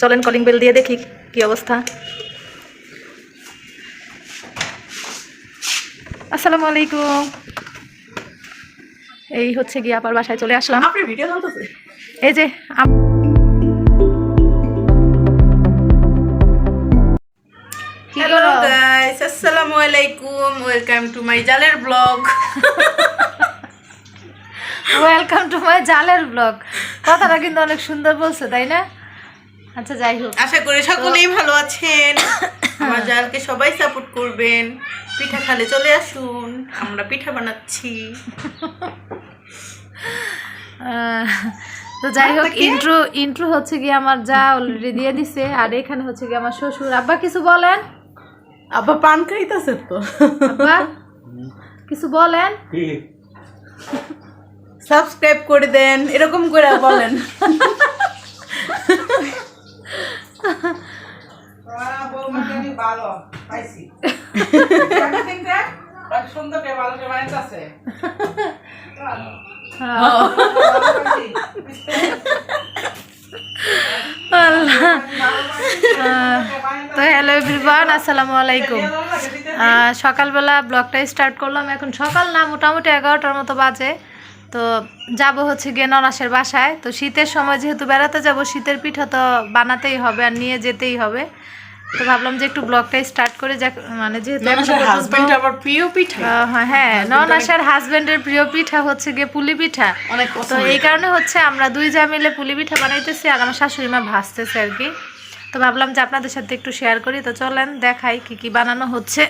চলেন calling bell দিয়ে দেখি কি অবস্থা। আসসালামু আলাইকুম। এই হচ্ছে গিয়ে আবার বাসায় চলে আসলাম। আপনার ভিডিও এই যে হ্যালো? গাইস আসসালামু আলাইকুম ওয়েলকাম টু মাই জালের ব্লগ ওয়েলকাম টু মাই জালের ব্লগ কথাটা কিন্তু অনেক সুন্দর বলছে তাই না? আচ্ছা যাই হোক। আশা করি সকলেই ভালো আছেন। আমার জালকে সবাই সাপোর্ট করবেন। পিঠা খালে চলে আসুন। আমরা পিঠা বানাচ্ছি। তো যাই হোক ইন্ট্রো ইন্ট্রো হচ্ছে কি আমার যা অলরেডি দিয়ে দিছে আর এখানে হচ্ছে কি আমার শ্বশুর। আব্বা কিছু বলেন? আব্বা পান খাইতেছে তো। আব্বা কিছু বলেন? সাবস্ক্রাইব করে দেন এরকম করে বলেন। তো হ্যালো এভরিওয়ান আসসালামু আলাইকুম। সকালবেলা ব্লগটা স্টার্ট করলাম, এখন সকাল না, মোটামুটি এগারোটার মতো বাজে। তো যাব হচ্ছে গিয়ে ননাসের বাসায়। তো শীতের সময় যেহেতু বেড়াতে যাব শীতের পিঠা তো বানাতেই হবে আর নিয়ে যেতেই হবে। তো ভাবলাম যে একটু ব্লগটা স্টার্ট করে যাক মানে যেহেতু হাজবেন্ড আবার প্রিয় পিঠা? আহ, হ্যাঁ ননাসের হাজবেন্ডের প্রিয় পিঠা হচ্ছে গিয়ে পুলি পিঠা। অনেক তো এই কারণে হচ্ছে আমরা দুই যা মিলে পুলি পিঠা বানাইতেছি আর আমার শাশুড়ি মা ভাজতেছে আর কি। তো ভাবলাম যে আপনাদের সাথে একটু শেয়ার করি। তো চলেন দেখাই কি কি বানানো হচ্ছে।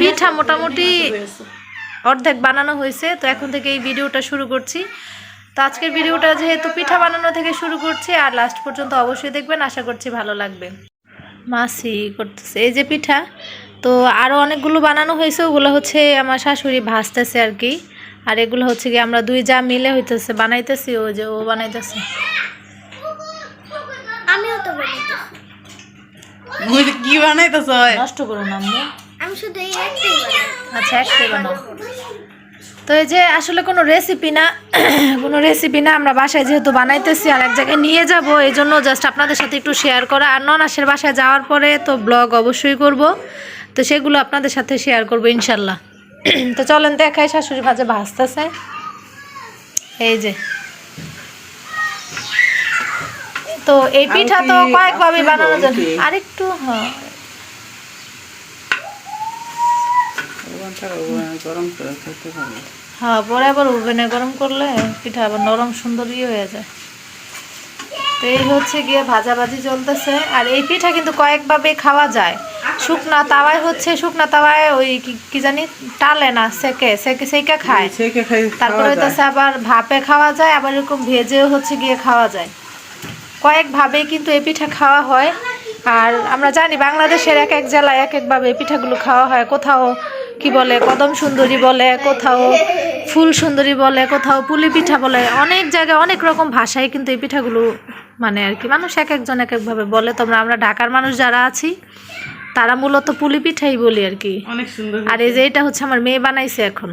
পিঠা মোটামুটি অর্ধেক বানানো হয়েছে তো এখন থেকে এই ভিডিওটা শুরু করছি। তো আজকের ভিডিওটা যেহেতু পিঠা বানানো থেকে শুরু করছি আর লাস্ট পর্যন্ত অবশ্যই দেখবেন আশা করছি ভালো লাগবে। মাসি করতেছে এই যে পিঠা তো আরও অনেকগুলো বানানো হয়েছে ওগুলো হচ্ছে আমার শাশুড়ি ভাজতেছে আর কি। আর এগুলো হচ্ছে কি আমরা দুই যা মিলে হইতেছে বানাইতেছি ও যে ও বানাইতেছে। আমিও তো কি বানাইতেছ? নষ্ট করো না আম্মু। আমি শুধু এই একটাই আচ্ছা একটাই বানাও। তো এই যে আসলে কোনো রেসিপি না কোনো রেসিপি না আমরা বাসায় যেহেতু বানাইতেছি আর এক জায়গায় নিয়ে যাব এই জন্য জাস্ট আপনাদের সাথে একটু শেয়ার করা। আর ননাসের বাসায় যাওয়ার পরে তো ব্লগ অবশ্যই করব তো সেগুলো আপনাদের সাথে শেয়ার করব ইনশাল্লাহ। তো চলেন দেখাই শাশুড়ি ভাজে ভাজতেছে এই যে। তো এই পিঠা তো কয়েকভাবে বানানো যায়? আরেকটু হ্যাঁ গরম করে খেতে পারব। হ্যাঁ পরে আবার ওভেনে গরম করলে পিঠা আবার নরম সুন্দরই হয়ে যায়। তো এই হচ্ছে গিয়ে ভাজাভাজি চলতেছে। আর এই পিঠা কিন্তু কয়েকভাবে খাওয়া যায়। শুকনা তাওয়ায় হচ্ছে শুকনা তাওয়ায় ওই কি- কি জানি টালে না সেকে সেকে সেকে খায়। তারপরে হইতেছে আবার ভাপে খাওয়া যায় আবার এরকম ভেজেও হচ্ছে গিয়ে খাওয়া যায়। কয়েকভাবেই কিন্তু এই পিঠা খাওয়া হয়। আর আমরা জানি বাংলাদেশের এক এক জেলায় এক একভাবে এই পিঠাগুলো খাওয়া হয়। কোথাও কি বলে কদম সুন্দরী বলে কোথাও ফুল সুন্দরী বলে কোথাও পুলি পিঠা বলে অনেক জায়গায় অনেক রকম ভাষায় কিন্তু এই পিঠাগুলো মানে আর কি। মানুষ এক একজন এক একভাবে বলে। তোমরা আমরা ঢাকার মানুষ যারা আছি তারা মূলত পুলি পিঠাই বলি আর কি। অনেক সুন্দর আর এই যে এটা হচ্ছে আমার মেয়ে বানাইছে এখন।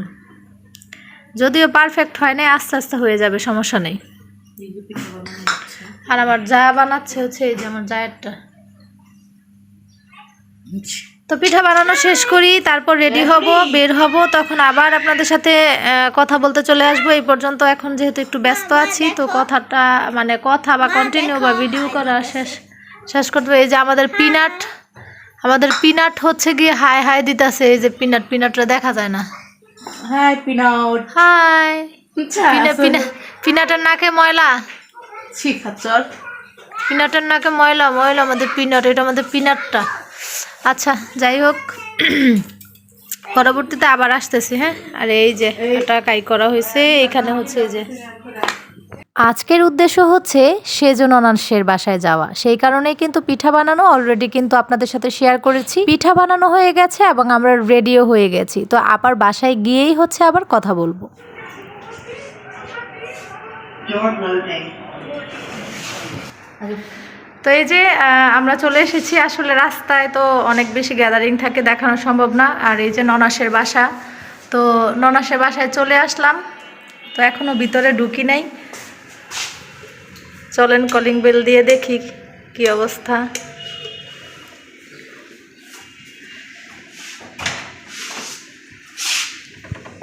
যদিও পারফেক্ট হয় না আস্তে আস্তে হয়ে যাবে সমস্যা নেই। আর আমার যা বানাচ্ছে হচ্ছে এই যে আমার জায়েরটা। তো পিঠা বানানো শেষ করি তারপর রেডি হব বের হব তখন আবার আপনাদের সাথে কথা বলতে চলে আসব। এই পর্যন্ত এখন যেহেতু একটু ব্যস্ত আছি তো কথাটা মানে কথা বা কন্টিনিউ বা ভিডিও করা শেষ শেষ করতে এই যে আমাদের পিনাট আমাদের পিনাট হচ্ছে গিয়ে হাই হাই দিতেছে। এই যে পিনাট পিনাটটা দেখা যায় না। হাই আচ্ছা পিনা পিনা পিনাটের নাকে ময়লা। পিনাটের নাকে ময়লা ময়লা আমাদের পিনাট এটা আমাদের পিনাটটা। আচ্ছা যাই হোক। পরবর্তীতে আবার আসতেছি হ্যাঁ? আর এই যে এটা কাই করা হয়েছে এখানে হচ্ছে এই যে। আজকের উদ্দেশ্য হচ্ছে সেজন অনাংশের বাসায় যাওয়া। সেই কারণেই কিন্তু পিঠা বানানো অলরেডি কিন্তু আপনাদের সাথে শেয়ার করেছি। পিঠা বানানো হয়ে গেছে এবং আমরা রেডিও হয়ে গেছি। তো আবার বাসায় গিয়েই হচ্ছে আবার কথা বলব। তো এই যে আমরা চলে এসেছি আসলে রাস্তায়, তো অনেক বেশি গ্যাদারিং থাকে, দেখানো সম্ভব না। আর এই যে ননাসের বাসা, তো ননাসের বাসায় চলে আসলাম। তো এখনও ভিতরে ঢুকি নাই। চলেন কলিং বেল দিয়ে দেখি কি অবস্থা।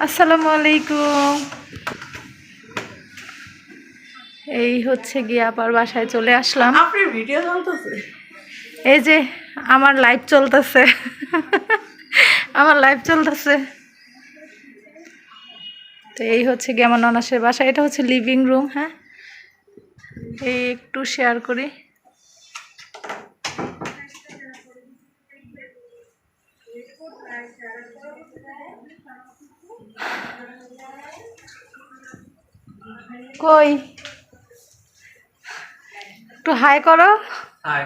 আসসালামু আলাইকুম। এই হচ্ছে গিয়ে আবার বাসায় চলে আসলাম। আপনার ভিডিও চলতেছে? এই যে আমার লাইভ চলতেছে। আমার লাইভ চলতেছে। তো এই হচ্ছে গিয়ে আমার ননাসের বাসা। এটা হচ্ছে লিভিং রুম হ্যাঁ? এই একটু শেয়ার করি। কই? একটু হাই করো। হাই।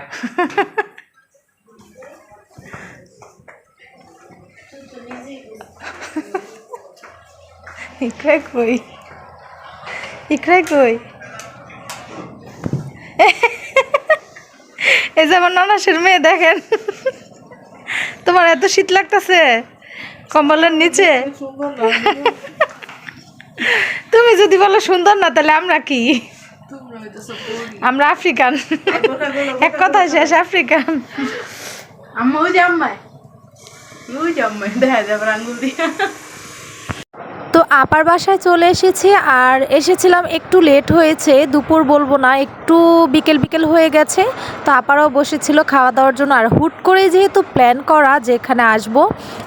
কই? কই? এই যে আমার ননাসের মেয়ে দেখেন। তোমার এত শীত লাগতেছে কম্বলের নিচে। তুমি যদি বলো সুন্দর না তাহলে আমরা কি? আমরা আফ্রিকান। এক কথা শেষ আফ্রিকান। আম্মা ওই যে আম্মায় ওই যে আম্মায় দেখা যাবে আঙ্গুল দিয়ে। আপার বাসায় চলে এসেছি আর এসেছিলাম একটু লেট হয়েছে, দুপুর বলব না, একটু বিকেল বিকেল হয়ে গেছে। তো আপারাও বসেছিল খাওয়া দাওয়ার জন্য আর হুট করে যেহেতু প্ল্যান করা যে এখানে আসব,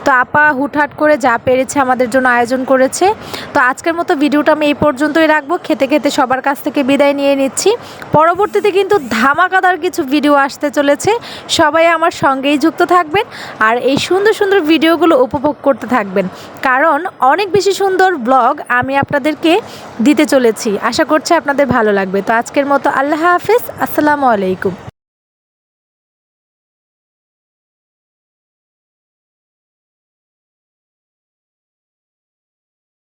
তো আপা হুটহাট করে যা পেরেছে আমাদের জন্য আয়োজন করেছে। তো আজকের মতো ভিডিওটা আমি এই পর্যন্তই রাখব, খেতে খেতে সবার কাছ থেকে বিদায় নিয়ে নিচ্ছি। পরবর্তীতে কিন্তু ধামাকাদার কিছু ভিডিও আসতে চলেছে, সবাই আমার সঙ্গেই যুক্ত থাকবেন আর এই সুন্দর সুন্দর ভিডিওগুলো উপভোগ করতে থাকবেন। কারণ অনেক বেশি সুন্দর ব্লগ আমি আপনাদেরকে দিতে চলেছি। আশা করছি আপনাদের ভালো লাগবে। তো আজকের মতো আল্লাহ হাফিজ। আসসালামু আলাইকুম।